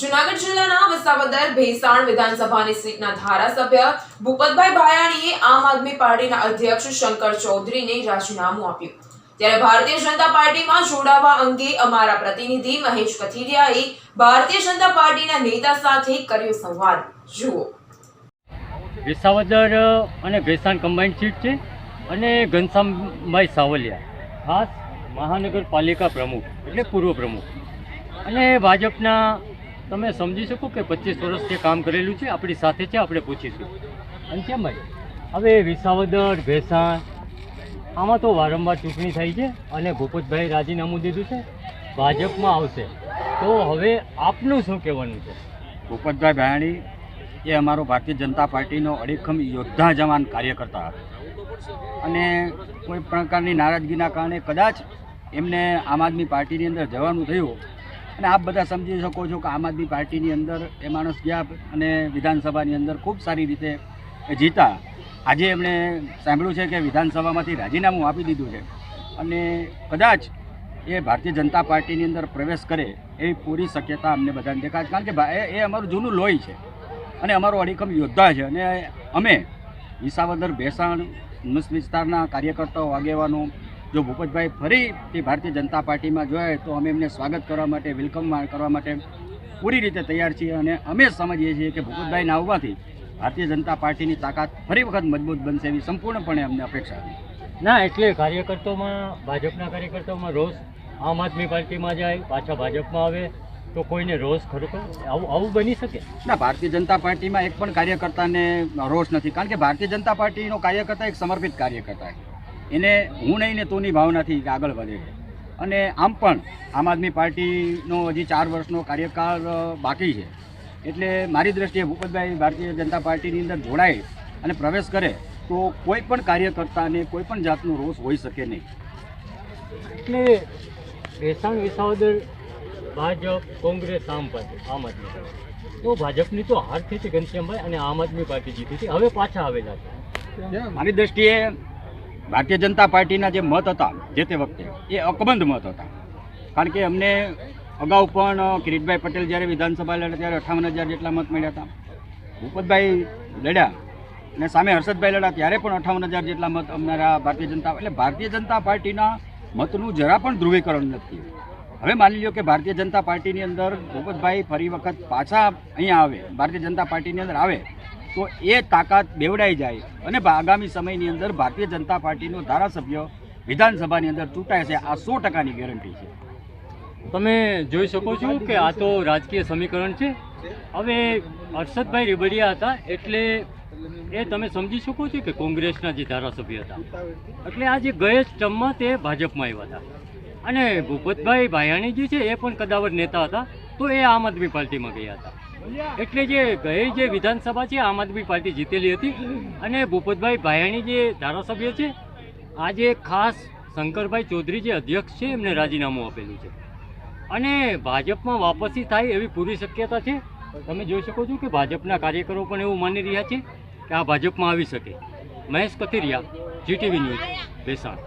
જુનાગઢ જિલ્લાના વસાવદર, ભેસાણ વિધાનસભાની સીટના ધારાસભ્ય ભૂપતભાઈ ભાયાણીએ આમ આદમી પાર્ટીના અધ્યક્ષ શંકર ચૌધરીને રાજીનામું આપ્યું. ત્યારે ભારતીય જનતા પાર્ટીમાં જોડાવા અંગે અમારા પ્રતિનિધિ મહેશ કથિરિયાએ ભારતીય જનતા પાર્ટીના નેતા સાથે કર્યો સંવાદ. જુઓ. વિસાવદર અને ભેસાણ કમ્બાઈન્ડ સીટ છે અને ઘનશ્યામભાઈ સાવલિયા, ખાસ મહાનગરપાલિકા પ્રમુખ એટલે પૂર્વ પ્રમુખ. અને ભાજપના તમે સમજી શકો કે પચીસ વર્ષથી કામ કરેલું છે, આપણી સાથે છે, આપણે પૂછીશું. ઘનશ્યામભાઈ હવે વિસાવદર, ભેસાણ, આમાં તો વારંવાર ચૂંટણી થઈ છે અને ભૂપતભાઈ રાજીનામું દીધું છે, ભાજપમાં આવશે. તો હવે આપનું શું કહેવાનું છે? ભૂપતભાઈ ભાયાણી એ અમારો ભારતીય જનતા પાર્ટીનો અડીખમ યોદ્ધા જવાન કાર્યકર્તા હતા. અને કોઈ પ્રકારની નારાજગીના કારણે કદાચ એમને આમ આદમી પાર્ટીની અંદર જવાનું થયું અને આપ બધા સમજી શકો છો કે આમ આદમી પાર્ટીની અંદર એ માણસ ગયા અને વિધાનસભાની અંદર ખૂબ સારી રીતે જીતા. આજે એમણે સાંભળ્યું છે કે વિધાનસભામાંથી રાજીનામું આપી દીધું છે. અને કદાચ એ ભારતીય જનતા પાર્ટીની અંદર પ્રવેશ કરે એવી પૂરી શક્યતા અમને બધાને દેખાય કારણ કે એ અમારું જૂનું લોહી છે અને અમારો અડીખમ યોદ્ધા છે અને અમે વિસાવદર, ભેસાણ મુસ્લિમ વિસ્તારના કાર્યકર્તાઓ, આગેવાનો જો ભૂપતભાઈ ફરીથી ભારતીય જનતા પાર્ટીમાં જોઈએ તો અમે એમને સ્વાગત કરવા માટે વેલકમ કરવા માટે પૂરી રીતે તૈયાર છીએ અને અમે સમજીએ છીએ કે ભૂપતભાઈના આવવાથી ભારતીય જનતા પાર્ટીની તાકાત ફરી વખત મજબૂત બનશે એવી સંપૂર્ણપણે અમને અપેક્ષા છે. ના એટલે કાર્યકર્તાઓમાં ભાજપના કાર્યકર્તાઓમાં રોષ આમ આદમી પાર્ટીમાં જાય પાછા ભાજપમાં આવે તો કોઈને રોષ ખરો આવું આવું બની શકે? ના ભારતીય જનતા પાર્ટીમાં એક પણ કાર્યકર્તાને રોષ નથી. કારણ કે ભારતીય જનતા પાર્ટીનો કાર્યકર્તા એક સમર્પિત કાર્યકર્તા છે. એને હું નહીં ને તોની ભાવનાથી આગળ વધે. છે અને આમ પણ આમ આદમી પાર્ટીનો હજી ચાર વર્ષનો કાર્યકાળ બાકી છે. એટલે મારી દ્રષ્ટિએ ભૂપતભાઈ ભારતીય જનતા પાર્ટીની અંદર જોડાય અને પ્રવેશ કરે તો કોઈ પણ કાર્યકર્તાને કોઈ પણ જાતનો રોષ હોઈ શકે નહીં. એટલે ભેસાણ વિસાવદર ભાજપ કોંગ્રેસ આમ પાર્ટી આમ આદમી પાર્ટી. તો ભાજપની તો હાર થઈ હતી ઘનશ્યામભાઈ અને આમ આદમી પાર્ટી જીતી હતી. હવે પાછા આવેલા છે. મારી દ્રષ્ટિએ ભારતીય જનતા પાર્ટીના જે મત હતા, જે તે વખતે, એ અકબંધ મત હતા. કારણ કે અમને અગાઉ પણ કિરીટભાઈ પટેલ જ્યારે વિધાનસભા લડ્યા ત્યારે અઠાવન હજાર જેટલા મત મળ્યા હતા. ભૂપતભાઈ લડ્યા અને સામે હર્ષદભાઈ લડ્યા ત્યારે પણ અઠાવન હજાર જેટલા મત અમારા ભારતીય જનતા, એટલે ભારતીય જનતા પાર્ટીના મતનું જરા પણ ધ્રુવીકરણ નથી. હવે માની લ્યો કે ભારતીય જનતા પાર્ટીની અંદર ભૂપતભાઈ ફરી વખત પાછા અહીંયા આવે, ભારતીય જનતા પાર્ટીની અંદર આવે તો એ તાકાત બેવડાઈ જાય અને આગામી સમયની અંદર ભારતીય જનતા પાર્ટીનો ધારાસભ્ય વિધાનસભાની અંદર ચૂંટાય છે. આ સો ટકાની ગેરંટી છે. તમે જોઈ શકો છો કે આ તો રાજકીય સમીકરણ છે. હવે હર્ષદભાઈ રીબડિયા હતા એટલે એ તમે સમજી શકો છો કે કોંગ્રેસના જે ધારાસભ્ય હતા. એટલે આ જે ગયે ટર્મમાં તે ભાજપમાં આવ્યા હતા. અને ભૂપતભાઈ ભાયાણી જે છે, એ પણ કદાવર નેતા હતા. તો એ આમ આદમી પાર્ટીમાં ગયા હતા. એટલે જે ગઈ જે વિધાનસભા છે, આમ આદમી પાર્ટી જીતેલી હતી અને ભૂપતભાઈ ભાયાણી જે ધારાસભ્ય છે આજે ખાસ શંકરભાઈ ચૌધરી જે અધ્યક્ષ છે, એમને રાજીનામું આપેલું છે. અને ભાજપમાં વાપસી થાય એવી પૂરી શક્યતા છે? તમે જોઈ શકો છો કે ભાજપના કાર્યકરો પણ એવું માની રહ્યા છે કે આ ભાજપમાં આવી શકે. Mahesh Kathiriya GTV news Bhesan.